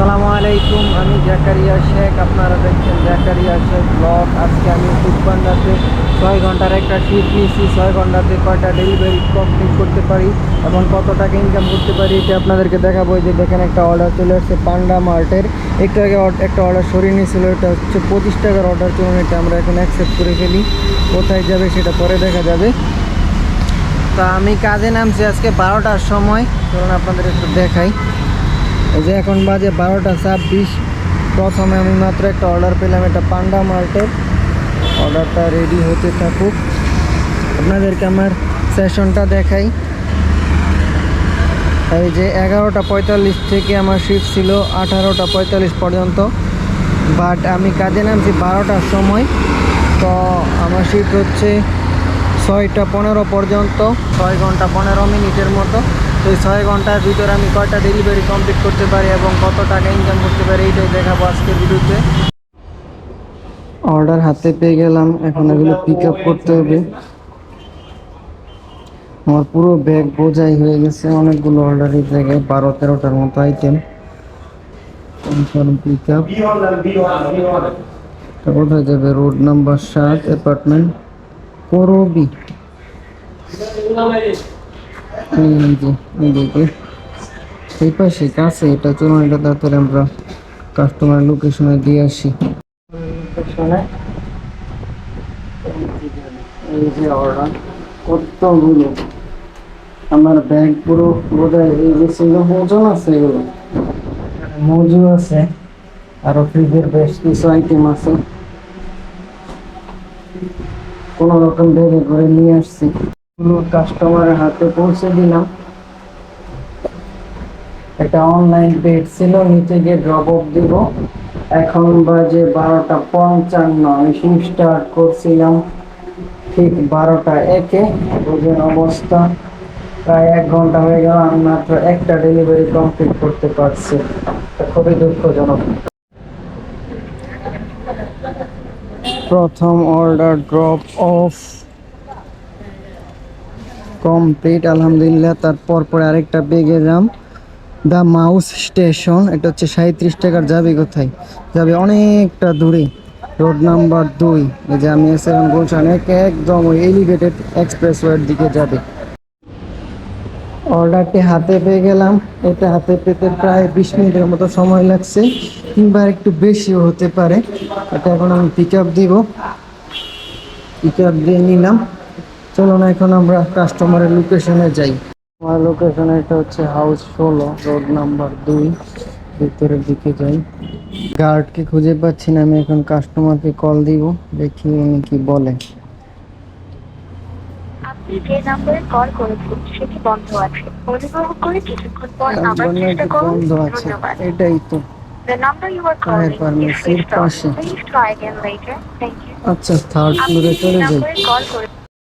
আসসালামু আলাইকুম, আমি জাকারিয়া শেখ। আপনারা দেখছেন জাকারিয়া শেখ ব্লগ। আজকে আমি ফুটপান্ডাতে ছয় ঘণ্টার একটা ট্রিপ নিয়েছি। ছয় ঘন্টাতে কয়টা ডেলিভারি কমপ্লিট করতে পারি এবং কত টাকা ইনকাম করতে পারি, এটা আপনাদেরকে দেখাবো। যে দেখেন, একটা অর্ডার চলে আসছে পান্ডা মার্টের। একটু আগে একটা অর্ডার সরিয়ে নিয়েছিল, এটা হচ্ছে পঁচিশ টাকার অর্ডার চলুন, এটা আমরা এখন অ্যাকসেপ্ট করে ফেলি। কোথায় যাবে সেটা পরে দেখা যাবে। তা আমি কাজে নামছি আজকে বারোটার সময়। চলুন, আপনাদের একটু দেখাই। এই যে এখন বাজে বারোটা ছাব্বিশ। প্রথমে আমি মাত্র একটা অর্ডার পেলাম, এটা পান্ডা মার্টের অর্ডারটা রেডি হতে থাকুক। আপনাদেরকে আমার সেশনটা দেখাই। এই যে এগারোটা পঁয়তাল্লিশ থেকে আমার শিফট ছিল আঠারোটা পঁয়তাল্লিশ পর্যন্ত। বাট আমি কাজে নামছি বারোটার সময়। তো আমার শিফট হচ্ছে ছয়টা পনেরো পর্যন্ত, ছয় ঘণ্টা পনেরো মিনিটের মতো। এই ছয় ঘণ্টার ভিতরে আমি কয়টা ডেলিভারি কমপ্লিট করতে পারি এবং কত টাকা ইনকাম করতে পারি এইটাই দেখাবো আজকের ভিডিওতে। অর্ডার হাতে পেয়ে গেলাম, এখন এগুলো পিক আপ করতে হবে। আমার পুরো ব্যাগ বোঝাই হয়ে গেছে, অনেকগুলো অর্ডার এই জায়গায় বারো তেরোটার মতো আইটেম পিক আপ কোথায় যাবে রোড নাম্বার সাত অ্যাপার্টমেন্ট করবি এই যে এদিকে এই পাশে কাছে এটা চলুন এটা তাড়াতাড়ি আমরা কাস্টমার লোকেশনে দিয়ে আসি। এই যে অর্ডার কতগুলো? আমার ব্যাগ পুরো বোধহয় এই যে ছিল ওজন আছে এগুলো। মজু আছে আরও ফ্রিজের বেশ কিছু আইটেম আছে। কোনো রকম ব্যাগে করে নিয়ে আসছি। কাস্টমারের হাতে পৌঁছে দিলাম। একটা অনলাইন পেড ছিল, নিচে গিয়ে ড্রপ অফ দিব। এখন বাজে বারোটা পঞ্চান্ন, আমি শিফট স্টার্ট করছিলাম ঠিক বারোটা একে, বুঝেন অবস্থা। প্রায় এক ঘণ্টা হয়ে গেল, আমি মাত্র একটা ডেলিভারি কমপ্লিট করতে পারছি। এটা খুবই দুঃখজনক। প্রথম অর্ডার ড্রপ অফ কমপ্লিট, আলহামদুলিল্লাহ। তারপর পরে আরেকটা বেগে যাম। দ্য মাউস স্টেশন, এটা হচ্ছে সাঁত্রিশ টাকার যাবে কোথায়? যাবে অনেকটা দূরে। রোড নাম্বার দুই। এই যে আমি এসেছিলাম গুলশান, এক- একদম ওই এলিভেটেড এক্সপ্রেসওয়ের দিকে যাবে। অর্ডারটি হাতে পেয়ে গেলাম। এটা হাতে পেতে প্রায় বিশ মিনিটের মতো সময় লাগছে, কিংবা একটু বেশিও হতে পারে। এটা এখন আমি পিক আপ দিব। পিক আপ দিয়ে নিলাম। চলুন এখন আমরা কাস্টমারের লোকেশনে যাই। আমার লোকেশন এটা হচ্ছে হাউস ষোলো রোড নাম্বার দুই ভিতরের দিকে যাই। গার্ডকে খুঁজে পাচ্ছি না আমি এখন কাস্টমারকে কল দিব দেখি উনি কি বলে। আপনি যে নাম্বারে কল করেছেন সেটি বন্ধ আছে? অনুগ্রহ করে কিছুক্ষণ পর আবার চেষ্টা করুন। বন্ধ আছে। এটাই তো। The number you are হ্যাঁ, calling is switched off. Please try again later. Thank you. আচ্ছা থার্ড ফ্লোরে চলে যাই।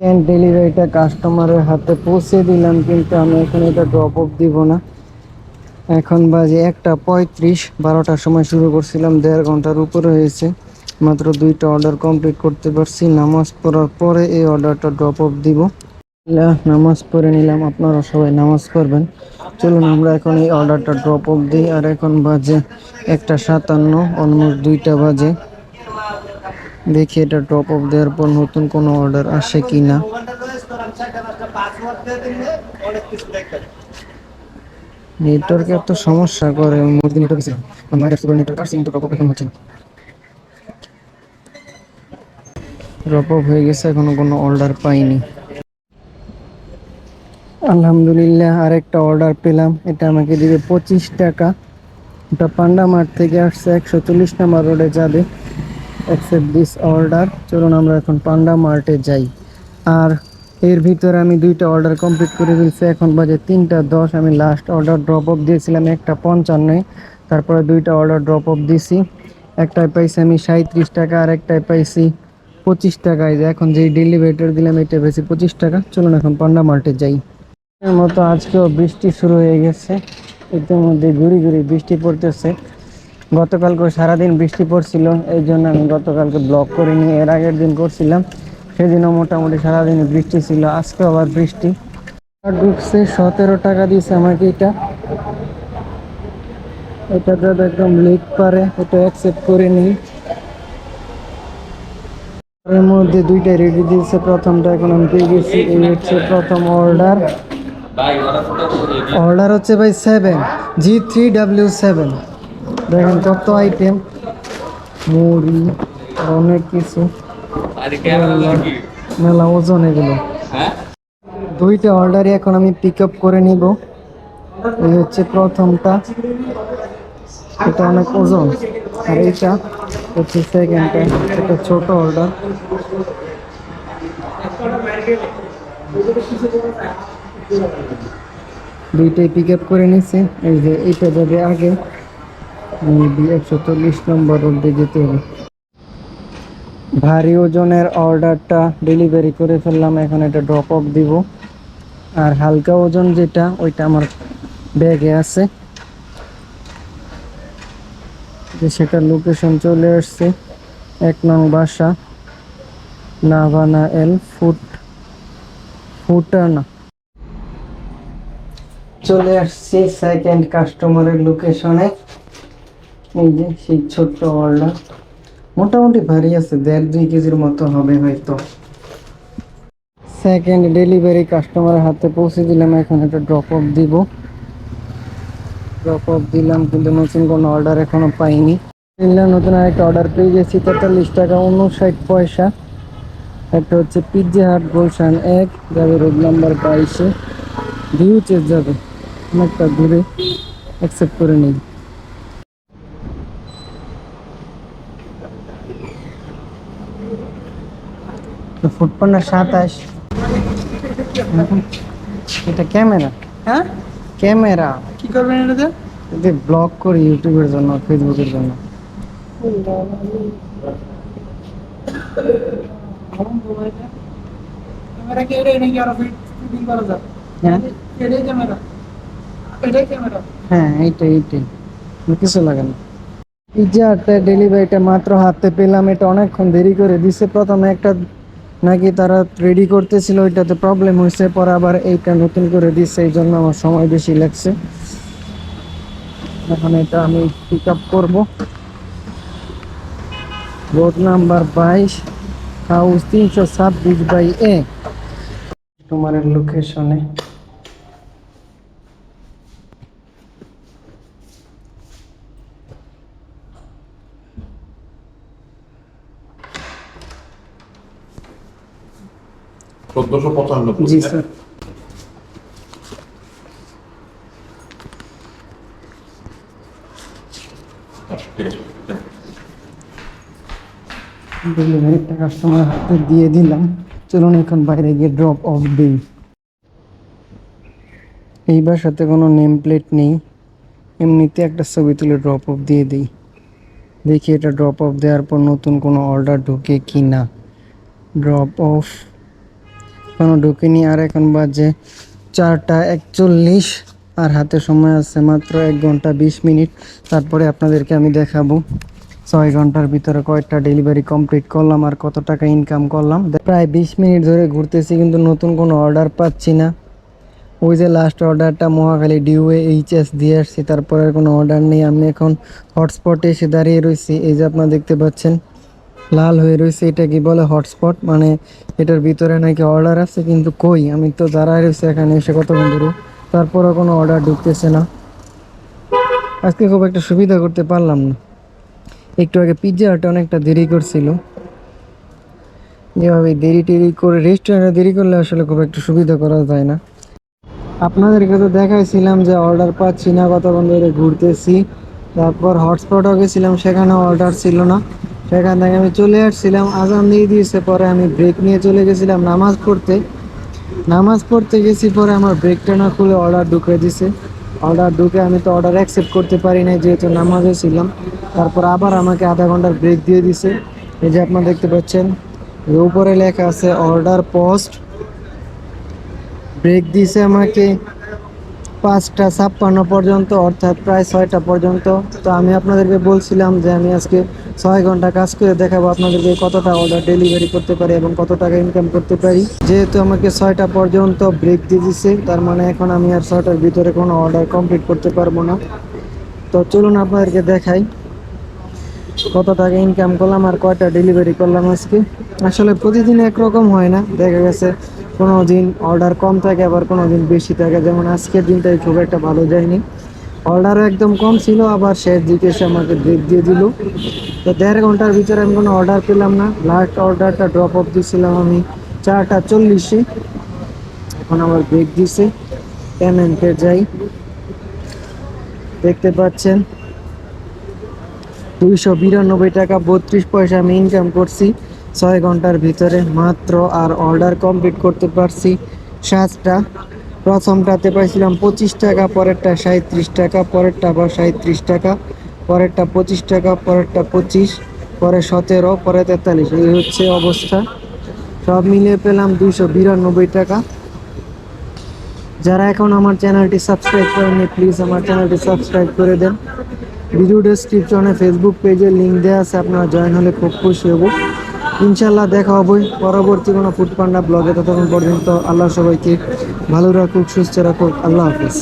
ক্যান ডেলিভারিটা কাস্টমারের হাতে পৌঁছে দিলাম, কিন্তু আমি এখন এটা ড্রপ অফ দিব না। এখন বাজে একটা পঁয়ত্রিশ, বারোটার সময় শুরু করছিলাম, দেড় ঘণ্টার উপরে হয়েছে। মাত্র দুইটা অর্ডার কমপ্লিট করতে পারছি, নামাজ পড়ার পরে এই অর্ডারটা ড্রপ অফ দিব। নামাজ পড়ে নিলাম, আপনারা সবাই নামাজ পড়বেন। চলুন, আমরা এখন এই অর্ডারটা ড্রপ অফ দিই, আর এখন বাজে একটা সাতান্ন অলমোস্ট দুইটা বাজে। দেখি এটা ড্রপ অফ দেওয়ার পর নতুন কোনো অর্ডার আসে কি না নেটওয়ার্কে এত সমস্যা করে মুরগি নেটওয়ার্ক ছিল। একটু নেটওয়ার্ক আসছে কিন্তু ড্রপ অফ এখন হচ্ছে ড্রপ অফ হয়ে গেছে, এখনও কোনো অর্ডার পাইনি। আলহামদুলিল্লাহ, আরেকটা অর্ডার পেলাম। এটা আমাকে দিবে পঁচিশ টাকা। এটা পান্ডা মার্ট থেকে আসছে, একশো চল্লিশ নাম্বার রোডে যাবে। অ্যাকসেপ্ট দিস অর্ডার চলুন আমরা এখন পান্ডা মার্টে যাই। আর এর ভিতরে আমি দুইটা অর্ডার কমপ্লিট করে ফেলছি। এখন বাজে তিনটা দশ। আমি লাস্ট অর্ডার ড্রপ অফ দিয়েছিলাম একটা পঞ্চান্নয় তারপরে দুইটা অর্ডার ড্রপ অফ দিছি। একটায় পাইছি আমি সাঁত্রিশ টাকা আর একটায় পাইছি পঁচিশ টাকায় যে এখন যেই ডেলিভারিটার দিলাম, এটা পেয়েছি পঁচিশ টাকা। চলুন এখন পান্ডা মার্টে যাই। মতো আজকেও বৃষ্টি শুরু হয়ে গেছে। ইতিমধ্যে ঘুরি ঘুরি বৃষ্টি পড়তেছে। গতকালকে সারাদিন বৃষ্টি পড়ছিল এই জন্য আমি গতকালকে ব্লগ করিনি এর আগের দিন করছিলাম। সেদিনও মোটামুটি সারাদিন বৃষ্টি ছিল আজকে আবার বৃষ্টি। আর ঢুকছে সতেরো টাকা দিয়েছে আমাকে এটা। এটা যাতে একদম লিক পারে এটা অ্যাকসেপ্ট করে নিই। এর মধ্যে দুইটা রেডি দিয়েছে প্রথমটা এখন আমি পেয়ে গেছি এই হচ্ছে প্রথম অর্ডার অর্ডার হচ্ছে ভাই seven G three W seven দেখেন কত আইটেম মুড়ি আর অনেক কিছু। মেলা ওজন এগুলো। দুইটা অর্ডারই এখন আমি পিক আপ করে নিব। এই হচ্ছে প্রথমটা। এটা অনেক ওজন। আর এইটা হচ্ছে সেকেন্ডটা এটা ছোট অর্ডার দুইটাই পিক আপ করে নিছি। এই যে এইটা যাবে আগে। একশো চল্লিশ নম্বর রোডে যেতে হবে। ভারী ওজনের অর্ডারটা ডেলিভারি করে ফেললাম, এখন এটা ড্রপ অফ দিব। আর হালকা ওজন যেটা, ওইটা আমার ব্যাগে আছে। যে সেটার লোকেশন চলে আসছে, এক নং বাসা, নাভানা এল ফুট, ফুটানা। চলে আসছি সেকেন্ড কাস্টমারের লোকেশনে এই যে সেই ছোট্ট অর্ডার মোটামুটি ভারী আছে, দেড় দুই কেজির মতো হবে হয়তো। সেকেন্ড ডেলিভারি কাস্টমারের হাতে পৌঁছে দিলাম, এখন একটা ড্রপ অফ দিব। ড্রপ অফ দিলাম, কিন্তু নতুন কোনো অর্ডার এখনও পাইনি। দিলাম নতুন আরেকটা অর্ডার পেয়ে গেছি, তেতাল্লিশ টাকা উনষাট পয়সা। একটা হচ্ছে পিৎজা হাট গুলশান এক, যাবে রোড নাম্বার বাইশে। ভিউচেস যাবে, অনেকটা দূরে অ্যাকসেপ্ট করে নিই ফুটপান্ডা সাতাশ। এটা ক্যামেরা। হ্যাঁ? ক্যামেরা। কি করবেন এটাতে? যদি ব্লগ করি ইউটিউবের জন্য ফেসবুকের জন্য। ক্যামেরা কি এটাই নাকি আরও ফিটিং করা যায়? হ্যাঁ? এটাই ক্যামেরা। এটাই ক্যামেরা। হ্যাঁ এইটাই এইটাই। আর কিছু লাগে না। পিজ্জাটা ডেলিভারিটা মাত্র হাতে পেলাম এটা অনেকক্ষণ দেরি করে দিছে। প্রথমে একটা নাকি তারা রেডি করতেছিল ওইটাতে প্রবলেম হয়েছে, পরে আবার এইটা নতুন করে দিচ্ছে এই জন্য আমার সময় বেশি লাগছে। এখন এটা আমি পিক আপ করব। রোড নাম্বার বাইশ হাউস তিনশো ছাব্বিশ বাই এ তোমার লোকেশনে চোদ্দশো পঁচানব্বই। জি স্যার। ডেলিভারিটা কাস্টমার হাতে দিয়ে দিলাম। চলুন এখন বাইরে গিয়ে ড্রপ অফ দিই। এই বাসাতে কোনো নেম প্লেট নেই। এমনিতে একটা ছবি তুলে ড্রপ অফ দিয়ে দিই। দেখি এটা ড্রপ অফ দেওয়ার পর নতুন কোনো অর্ডার ঢুকে কি না ড্রপ অফ কোনো ঢুকিনি আর এখন বাজে চারটা একচল্লিশ আর হাতে সময় আছে মাত্র এক ঘণ্টা বিশ মিনিট। তারপরে আপনাদেরকে আমি দেখাবো ছয় ঘণ্টার ভিতরে কয়েকটা ডেলিভারি কমপ্লিট করলাম আর কত টাকা ইনকাম করলাম। প্রায় বিশ মিনিট ধরে ঘুরতেছি কিন্তু নতুন কোনো অর্ডার পাচ্ছি না। ওই যে লাস্ট অর্ডারটা মহাখালী ডিউএ এইচএস দিয়ে আসছি, তারপরে কোনো অর্ডার নেই। আমি এখন হটস্পটে এসে দাঁড়িয়ে রয়েছি। এই যে আপনারা দেখতে পাচ্ছেন লাল হয়ে রয়েছে, এটা কি বলে হটস্পট মানে এটার ভিতরে নাকি অর্ডার আছে, কিন্তু কই? আমি তো দাঁড়ায় রয়েছে এখানে এসে কতক্ষণ ধরে তারপরও কোনো অর্ডার ঢুকতেছে না। আজকে খুব একটা সুবিধা করতে পারলাম না। একটু আগে পিৎজা হাটে অনেকটা দেরি করছিল। যেভাবে দেরি টেরি করে রেস্টুরেন্টে দেরি করলে আসলে খুব একটা সুবিধা করা যায় না। আপনাদেরকে তো দেখাইছিলাম যে অর্ডার পাচ্ছি না কতক্ষণ ধরে ঘুরতেছি। তারপর হটস্পটও গেছিলাম সেখানে অর্ডার ছিল না। সেখান থেকে আমি চলে আসছিলাম, আজান দিয়ে দিয়েছে, পরে আমি ব্রেক নিয়ে চলে গেছিলাম নামাজ পড়তে। নামাজ পড়তে গেছি, পরে আমার ব্রেকটা না খুলে অর্ডার ঢুকে দিছে। অর্ডার ঢুকে আমি তো অর্ডার অ্যাকসেপ্ট করতে পারি না যেহেতু নামাজে ছিলাম। তারপর আবার আমাকে আধা ঘণ্টার ব্রেক দিয়ে দিছে। এই যে আপনারা দেখতে পাচ্ছেন উপরে লেখা আছে অর্ডার পোস্ট ব্রেক দিয়েছে আমাকে পাঁচটা ছাপ্পান্ন পর্যন্ত, অর্থাৎ প্রায় ছয়টা পর্যন্ত। তো আমি আপনাদেরকে বলছিলাম যে আমি আজকে ছয় ঘণ্টা কাজ করে দেখাবো আপনাদেরকে কতটা অর্ডার ডেলিভারি করতে পারি এবং কত টাকা ইনকাম করতে পারি। যেহেতু আমাকে ছয়টা পর্যন্ত ব্রেক দিয়ে দিচ্ছে তার মানে এখন আমি আর ছয়টার ভিতরে কোনো অর্ডার কমপ্লিট করতে পারব না। তো চলুন আপনাদেরকে দেখাই কত টাকা ইনকাম করলাম আর কয়টা ডেলিভারি করলাম আজকে। আসলে প্রতিদিন একরকম হয় না, দেখা গেছে কোনো দিন অর্ডার কম থাকে, আবার কোনো দিন বেশি থাকে। যেমন আজকের দিনটাই খুব একটা ভালো যায়নি। অর্ডারও একদম কম ছিল, আবার শেষ দিকে এসে আমাকে ব্রেক দিয়ে দিল। তো দেড় ঘণ্টার ভিতরে আমি কোনো অর্ডার পেলাম না। লাস্ট অর্ডারটা ড্রপ অফ দিয়েছিলাম আমি চারটা চল্লিশে। এখন আমার ব্রেক দিছে। পেমেন্টে যাই। দেখতে পাচ্ছেন। দুইশো বিরানব্বই টাকা, বত্রিশ পয়সা আমি ইনকাম করছি। ছয় ঘণ্টার ভিতরে মাত্র আর অর্ডার কমপ্লিট করতে পারছি সাতটা। প্রথমটাতে পাইছিলাম পঁচিশ টাকা, পরেরটা সাঁত্রিশ টাকা, পরেরটা আবার সাঁত্রিশ টাকা। পরেরটা পঁচিশ টাকা, পরেরটা পঁচিশ, পরে সতেরো, পরে তেতাল্লিশ। এই হচ্ছে অবস্থা। সব মিলিয়ে পেলাম দুশো বিরানব্বই টাকা। যারা এখন আমার চ্যানেলটি সাবস্ক্রাইব করেননি, প্লিজ আমার চ্যানেলটি সাবস্ক্রাইব করে দেন। ভিডিও ডেসক্রিপশনে ফেসবুক পেজে লিঙ্ক দেওয়া আছে, আপনারা জয়েন হলে খুব খুশি হব। ইনশাল্লাহ দেখা হবে পরবর্তী কোনো ফুড পান্ডা ব্লগে ততক্ষণ পর্যন্ত আল্লাহ সবাইকে ভালো রাখুক, সুস্থ রাখুক। আল্লাহ হাফিজ।